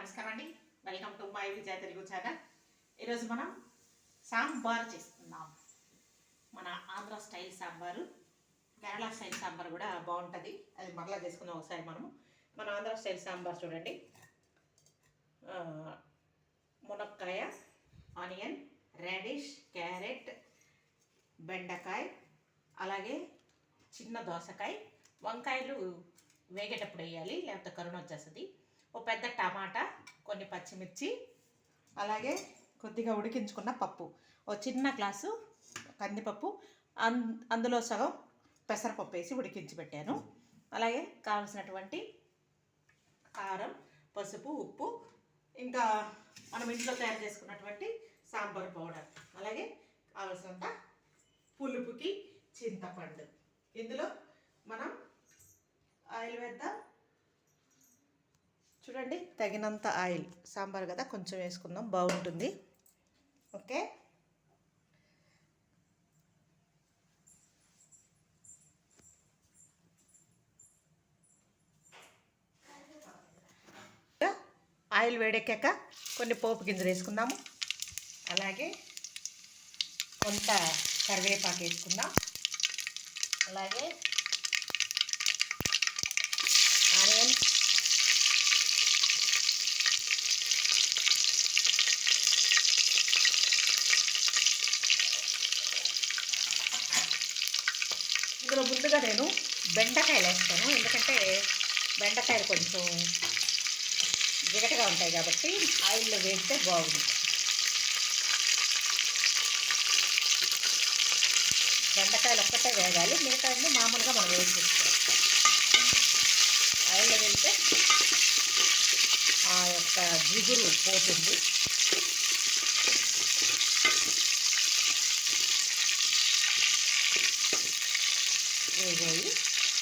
నమస్కారం అండి. Welcome to my Vijaya Telugu channel ఈరోజు మనం సాంబార్ చేస్తున్నాం. మన ఆంధ్ర స్టైల్ సాంబారు కేరళ స్టైల్ సాంబార్ కూడా బాగుంటుంది. అది మరలా చేసుకుందాం ఒకసారి మనము. మన ఆంధ్ర స్టైల్ సాంబార్ చూడండి. మునక్కాయ ఆనియన్ రాడిష్ క్యారెట్ బెండకాయ అలాగే చిన్న దోసకాయ. వంకాయలు వేగేటప్పుడు వేయాలి లేకపోతే కరుణ వచ్చేస్తుంది. ఓ పెద్ద టమాటా కొన్ని పచ్చిమిర్చి అలాగే కొద్దిగా ఉడికించుకున్న పప్పు. ఓ చిన్న గ్లాసు కందిపప్పు అన్ అందులో సగం పెసరపప్పు వేసి ఉడికించి పెట్టాను. అలాగే కావలసినటువంటి కారం పసుపు ఉప్పు ఇంకా మనం ఇంట్లో తయారు చేసుకున్నటువంటి సాంబార్ పౌడర్. అలాగే కావలసినంత పులుపుకి చింతపండు. ఇందులో మనం ఆయిల్ వేద్దాం. చూడండి తగినంత ఆయిల్. సాంబార్ కదా కొంచెం వేసుకుందాం బాగుంటుంది. ఓకే? ఆయిల్ వేడెక్కాక కొన్ని పోపు గింజలు వేసుకుందాము. అలాగే కొంత కరివేపాకు వేసుకుందాం. అలాగే ఆనియన్స్. ఇందులో ముందుగా నేను బెండకాయలు వేస్తాను. ఎందుకంటే బెండకాయలు కొంచెం జిగటగా ఉంటాయి కాబట్టి ఆయిల్లో వేస్తే బాగుంది బెండకాయలు ఒక్కటే వేగాలి మిగతా మామూలుగా మనం వేసేస్తాం ఆయిల్లో వెళ్తే ఆ యొక్క జిగురు పోతుంది వేగాయి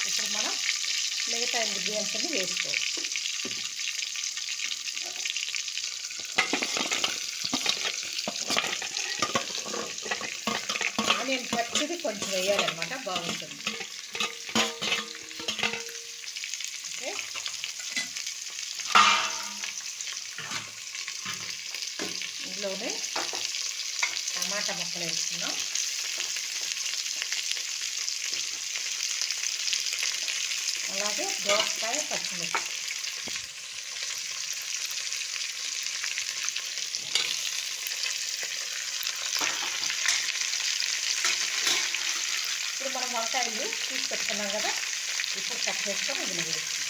ఇప్పుడు మనం మిగతా ఇంగ్రీడియంట్స్ అన్ని వేసుకోవచ్చు. ఆనియన్ పచ్చిది కొంచెం వేయాలన్నమాట బాగుంటుంది. ఓకే? ఇందులోనే టమాటా ముక్కలు వేసుకున్నాం అలాగే దోసకాయ పచ్చిమిర్చి. ఇప్పుడు మనం వంకాయలు తీసి పెట్టుకున్నాం కదా ఇప్పుడు కట్ చేసుకొని ఇందులో వేస్తున్నాం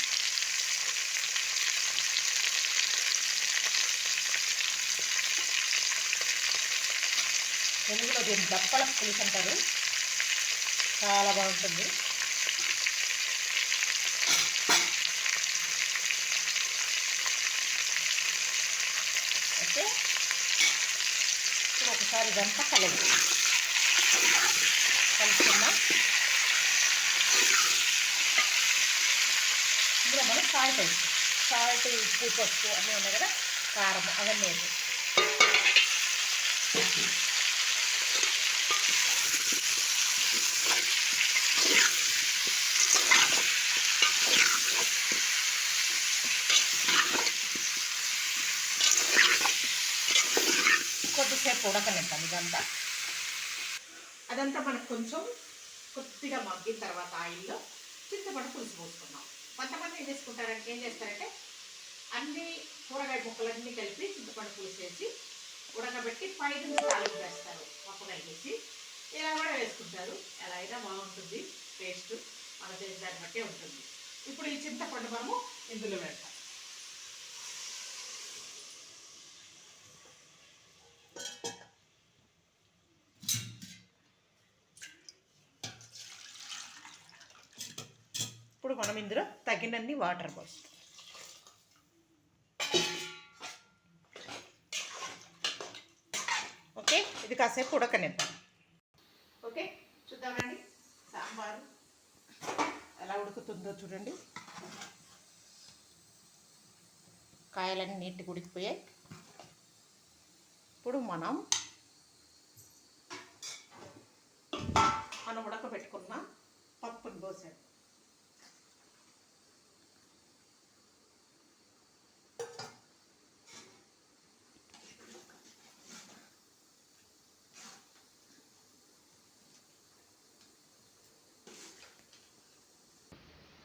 తెలుగులో దీన్ని దప్పల పులుసు అంటారు. చాలా బాగుంటుంది. ఒకసారి ఇదంతా కలదు కలుపుకుందాం ఇందులో మనం సాల్ట్ వేస్తాం సాల్ట్ ఉప్పు పసుపు అన్నీ ఉన్నాయి కదా కారం అవన్నీ వేసాం కొద్దిసేపు ఇదంతా. అదంతా మనకు కొంచెం కొద్దిగా మగ్గిన తర్వాత ఆయిల్లో చింతపండు పులుసు పోసుకున్నాం కొంతమంది ఏం చేసుకుంటారంటే ఏం చేస్తారంటే అన్ని కూరగాయ ముక్కలన్నీ కలిపి చింతపండు పులుసు వేసి ఉడకబెట్టి పైకి తాలింపు వేస్తారు. పప్పుగా వేసి ఇలా కూడా వేసుకుంటారు. ఎలా అయినా బాగుంటుంది. టేస్ట్ మన దేశాన్ని దాన్ని బట్టే ఉంటుంది. ఇప్పుడు ఈ చింతపండు మనము ఇందులో పెడతాం ఇప్పుడు మనం ఇందులో తగినన్ని వాటర్ పోస్తాం ఓకే? ఇది కాసేపు ఉడకనిద్దాం ఓకే? చూద్దామండి. సాంబారు ఎలా ఉడుకుతుందో చూడండి. కాయలన్నీ నీట్గా ఉడికిపోయాయి. ఇప్పుడు మనం మనం ఉడకబెట్టుకున్న పప్పుని పోసాడు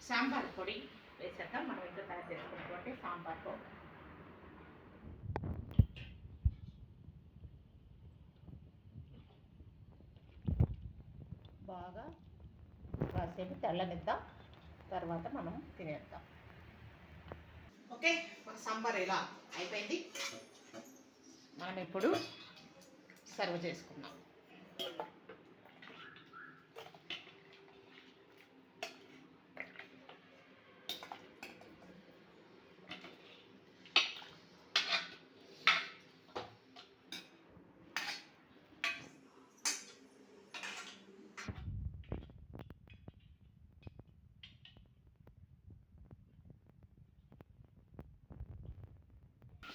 సాంబార్ పొడి వేసాక మనం ఇంట్లో తయారు చేసుకున్నటువంటి సాంబార్ పౌడర్ బాగా కాసేపు తెల్లనిద్దాం. తర్వాత మనం తినేద్దాం. ఓకే మన సాంబార్ ఇలా అయిపోయింది. మనం ఇప్పుడు సర్వ్ చేసుకుందాం.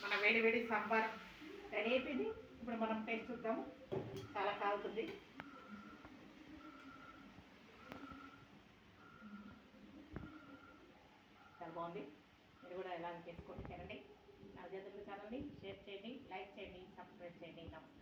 మన వేడి వేడి సాంబార్ రెడీ అయిపోయింది. ఇప్పుడు మనం టేస్ట్ చూద్దాము. చాలా కాలుతుంది. చాలా బాగుంది. మీరు కూడా ఎలా చేసుకోండి తినండి. నా చేతులు ఛానల్ని షేర్ చేయండి లైక్ చేయండి సబ్స్క్రైబ్ చేయండి. నమస్తే